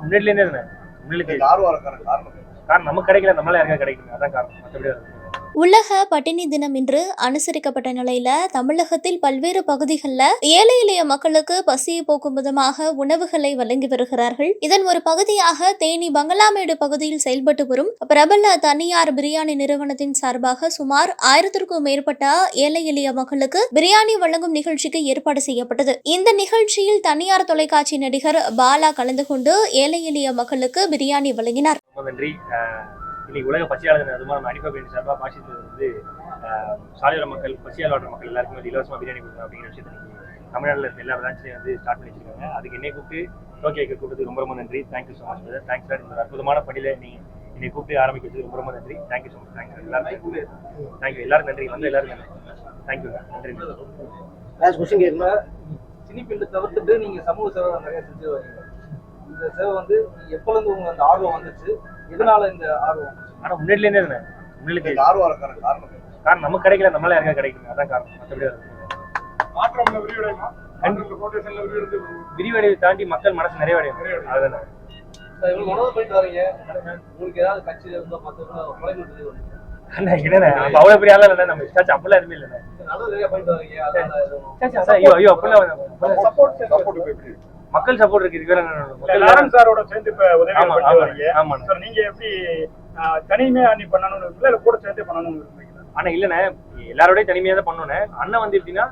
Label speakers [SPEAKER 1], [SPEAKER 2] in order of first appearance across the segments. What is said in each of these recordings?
[SPEAKER 1] முன்னாடிலேருந்தே இருந்தேன் முன்னாடி
[SPEAKER 2] இருக்கான காரணம்
[SPEAKER 1] காரணம் நமக்கு கிடைக்கல நம்மளால யாருக்கா கிடைக்கும் அதான் காரணம். மற்றபடி
[SPEAKER 3] உலக பட்டினி தினம் இன்று அனுசரிக்கப்பட்ட நிலையில தமிழகத்தில் பல்வேறு பகுதிகளில் ஏழை எளிய மக்களுக்கு பசியை போக்கும் விதமாக உணவுகளை வழங்கி வருகிறார்கள். இதன் ஒரு பகுதியாக தேனி பங்களாமேடு பகுதியில் செயல்பட்டு வரும் பிரபல தனியார் பிரியாணி நிறுவனத்தின் சார்பாக சுமார் ஆயிரத்திற்கும் மேற்பட்ட ஏழை எளிய மக்களுக்கு பிரியாணி வழங்கும் நிகழ்ச்சிக்கு ஏற்பாடு செய்யப்பட்டது. இந்த நிகழ்ச்சியில் தனியார் தொலைக்காட்சி நடிகர் பாலா கலந்து கொண்டு ஏழை எளிய மக்களுக்கு பிரியாணி வழங்கினார்.
[SPEAKER 1] நன்றி. இன்னைக்கு உலக பசியாளர் தினம் நம்ம அனிஃபா பேண்ட் சார்பாக பாஷித்து வந்து சாலையோர மக்கள் வாழ்ற மக்கள் எல்லாருக்கும் வந்து இலவசமாக பிரியாணி கொடுக்கணும் அப்படிங்கிற விஷயத்தை தமிழ்நாட்டில் இருக்க எல்லா பிரான்ச்லையும் வந்து ஸ்டார்ட் பண்ணி வச்சிருக்காங்க. அதுக்கு என்னை கூப்பிட்டு டோக்கியோ கூப்பிட்டு ரொம்ப ரொம்ப நன்றி. Thank you so much brother thanks sir இந்த அற்புதமான பணியில் நீ என்னை கூப்பிட்டு ஆரம்பிக்க வச்சது ரொம்ப ரொம்ப நன்றி. Thank you so much thanks எல்லாரும் தேங்க்யூ எல்லாரும் நன்றி. வந்து எல்லாரும் நன்றி. தேங்க்யூ நன்றி.
[SPEAKER 2] கொஸ்டின் கேட்கணும்?
[SPEAKER 4] சினி ஃபீல்டு தவிர்த்துட்டு நீங்க சமூக சேவை நிறைய செஞ்சு வரீங்க. இந்த சேவை வந்து எப்பல இருந்து உங்களுக்கு அந்த ஆர்வம் வந்துச்சு? எதனால இந்த ஆர்வம்?
[SPEAKER 1] ஆனால் முன்னாடிலேருந்தே இருந்தேன். முன்னாடி
[SPEAKER 2] ஆர்வம் இருக்கான காரணம்
[SPEAKER 1] காரணம் நமக்கு கிடைக்கல நம்மளால யாருக்கா கிடைக்கும் அதான் காரணம். மற்றபடி
[SPEAKER 5] மாற்றம்
[SPEAKER 1] விரிவடைவை தாண்டி மக்கள் மனசு நிறைவடையும். அதுதானே.
[SPEAKER 4] உணவு போயிட்டு வரீங்க. உங்களுக்கு ஏதாவது கட்சியில இருந்தா பார்த்தோம்னா
[SPEAKER 1] அவ்வளவு பெரிய ஆளா இல்ல நம்ம? சாச்சு அப்படிலாம் எதுவுமே அதான் ஐயோ ஐயோ அப்படிலாம் மக்கள் சப்போர்ட் இருக்கு. இதுக்கு வேற
[SPEAKER 5] லாரன்ஸ் சாரோட சேர்ந்து இப்ப உதவி
[SPEAKER 1] ஆமா.
[SPEAKER 5] சார் நீங்க எப்படி தனிமையா நீ பண்ணணும்னு இல்ல கூட சேர்ந்து பண்ணணும்னு இருக்கீங்களா
[SPEAKER 1] ஆனா இல்லண்ணே. எல்லாரோடய தனிமையா தான் பண்ணோண்ணே. அண்ணன் வந்து எப்படின்னா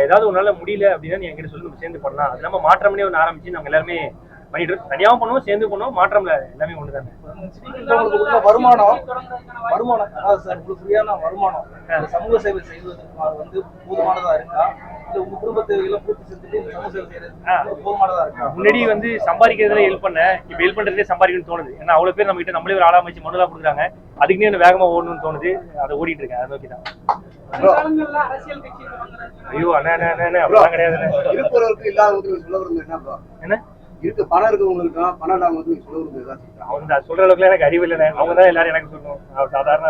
[SPEAKER 1] ஏதாவது ஒரு நாள் முடியல அப்படின்னா நீ என்கிட்ட சொல்லி. நம்ம சேர்ந்து பண்ணலாம். அது இல்லாம மாற்றம்னே ஒன்று ஆரம்பிச்சு நாங்க எல்லாருமே பண்ணிட்டு. தனியாவும் பண்ணுவோம் சேர்ந்து பண்ணுவோம். மாற்றம்ல எல்லாமே ஒன்று தானே
[SPEAKER 4] உங்களுக்கு வருமானம் வருமானம் அதாவது சார் உங்களுக்கு ஃப்ரீயான வருமானம் சமூக சேவை செய்வதற்கு வந்து போதுமானதா இருக்கா? இல்ல உங்க குடும்ப தேவைகளை பூர்த்தி செஞ்சுட்டு இந்த சமூக சேவை செய்யறது போதுமானதா இருக்கா?
[SPEAKER 1] முன்னாடி வந்து சம்பாதிக்கிறதுல ஹெல்ப் பண்ணேன் இப்போ ஹெல்ப் பண்றதுலே சம்பாதிக்கணும்னு தோணுது. ஏன்னா அவ்வளவு பேர் நம்ம கிட்ட நம்மளே ஒரு ஆளா அமைச்சு மனுலாம் கொடுக்குறாங்க. அதுக்குன்னே எனக்கு வேகமா ஓடணும்னு தோணுது. அதை ஓடிட்டு இருக்கேன். அதை நோக்கி தான். ஐயோ அண்ணா அண்ணா அண்ணா, அப்படிலாம்
[SPEAKER 2] bro?
[SPEAKER 1] என்ன?
[SPEAKER 2] இருக்கு. பணம் இருக்கவங்களுக்கு பணம் இல்லாதவங்களுக்கு நீங்க சொல்ல விரும்புறது ஏதாச்சும்
[SPEAKER 1] அவங்க சொல்ற அளவுக்குலாம் எனக்கு அறிவு இல்லைண்ணே. அவங்க தான் எல்லாரும் எனக்கு சொல்லணும். அவர் சாதாரண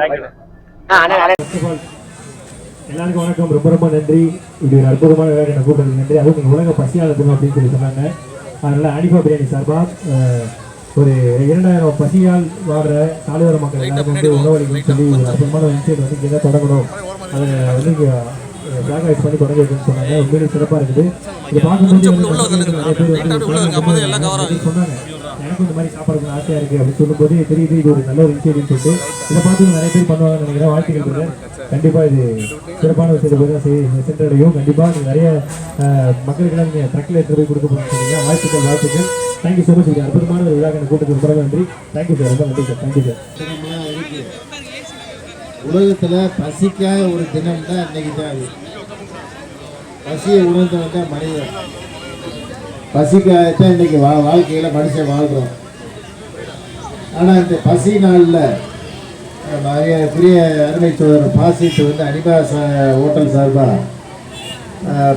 [SPEAKER 1] தேங்க்யூண்ணே
[SPEAKER 6] எல்லாருக்கும் வணக்கம். ரொம்ப ரொம்ப நன்றி. இப்படி ஒரு அற்புதமான வேலை. என்ன கூப்பிட்டது நன்றி. அதுவும் நீங்கள் உலக பசியாளர் தினம் அப்படின்னு சொல்லி சொன்னாங்க. அதனால அனிஃபா பிரியாணி சார்பா ஒரு இரண்டாயிரம் பசியால் வாழ்ற சாலையோர மக்கள் எல்லாருக்கும் வந்து உணவளிக்கணும்னு சொல்லி ஒரு அற்புதமான ஒரு இன்சியேட் வந்து இங்கே தான் தொடங்கணும். அதை வந்து இங்கே ஜாகாய்ஸ் பண்ணி தொடங்க வைக்கணும்னு சொன்னாங்க. உண்மையிலேயே சிறப்பாக இருக்குது. இதை பார்க்கும்போது எனக்கு சொன்னாங்க. எனக்கும் இந்த மாதிரி சாப்பிடணும் ஆசையாக இருக்குது அப்படின்னு சொல்லும்போது தெரியுது இது ஒரு நல்ல ஒரு இன்சியேட்டிவ்னு சொல்லிட்டு இதை பார்த்து நிறைய பேர் பண்ணுவாங்கன்னு நினைக்கிறேன். வாழ்த்துக்கள் brother. கண்டிப்பா இது சிறப்பான விஷயத்தை போய் தான் செய் சென்றடையும் கண்டிப்பா நீங்க நிறைய மக்களுக்கெல்லாம் நீங்க ட்ரக்ல எடுத்து போய் கொடுக்க போறீங்க சொன்னீங்க. வாழ்த்துக்கள் வாழ்த்துக்கள். தேங்க்யூ ஸோ மச் இது அற்புதமான ஒரு விழா எனக்கு கூட்டத்துக்கு ரொம்ப நன்றி. தேங்க்யூ சார் ரொம்ப நன்றி சார் தேங்க்யூ சார்
[SPEAKER 7] உலகத்தில் பசிக்காத ஒரு தினம் தான் இன்னைக்கு தான் அது. பசியை உணர்ந்தவன் தான் மனிதன் பசிக்காகத்தான் இன்னைக்கு வா வாழ்க்கையில் மனுஷன் வாழ்கிறோம் ஆனால் இந்த பசி நாளில் நிறைய பெரிய அருமை சோதரர் பாசிட்டு வந்து அனிபா ஹோட்டல் சார்பாக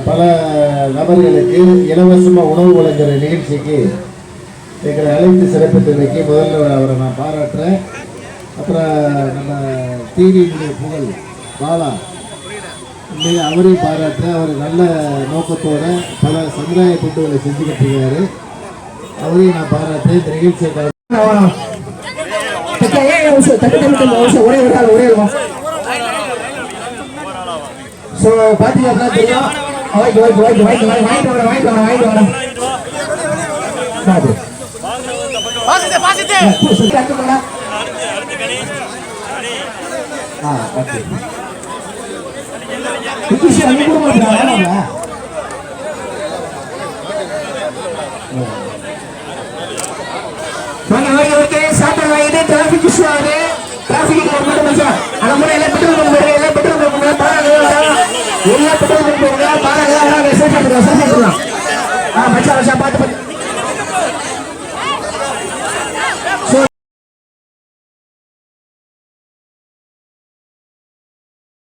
[SPEAKER 7] பல நபர்களுக்கு இலவசமாக உணவு வழங்குற நிகழ்ச்சிக்கு எங்களை அழைத்து சிறப்பித்ததுக்கு முதல்ல அவரை நான் பாராட்டுறேன். அப்புறம் நம்ம டிவியினுடைய புகழ் பாலா. உண்மையை அவரையும் பாராட்டுறேன். அவர் நல்ல நோக்கத்தோட பல சமுதாய தொண்டுகளை செஞ்சுக்கிட்டு இருக்காரு. அவரையும் நான் பாராட்டுறேன். இந்த நிகழ்ச்சியை
[SPEAKER 8] ஒரே ஒரு ஆள் ஒரே ஸோ பார்த்தீங்க அப்படின்னா தெரியும் வாய்க்கு வாங்கி வாங்கிட்டு வரேன் வாங்கிட்டு வரேன் வாங்கிட்டு வரேன் சாப்பிடுங்க இது டிராபிக் இஷ்யூ ஆகுது டிராபிக் மட்டும் மச்சான் அந்த முறை எல்லாம் பெட்ரோல் பண்ணுங்க எல்லாம் பெட்ரோல் பண்ணுங்க பாருங்க. எல்லாம் பெட்ரோல் பண்ணுங்க பாருங்க சாப்பிடுங்க சாப்பிடுங்க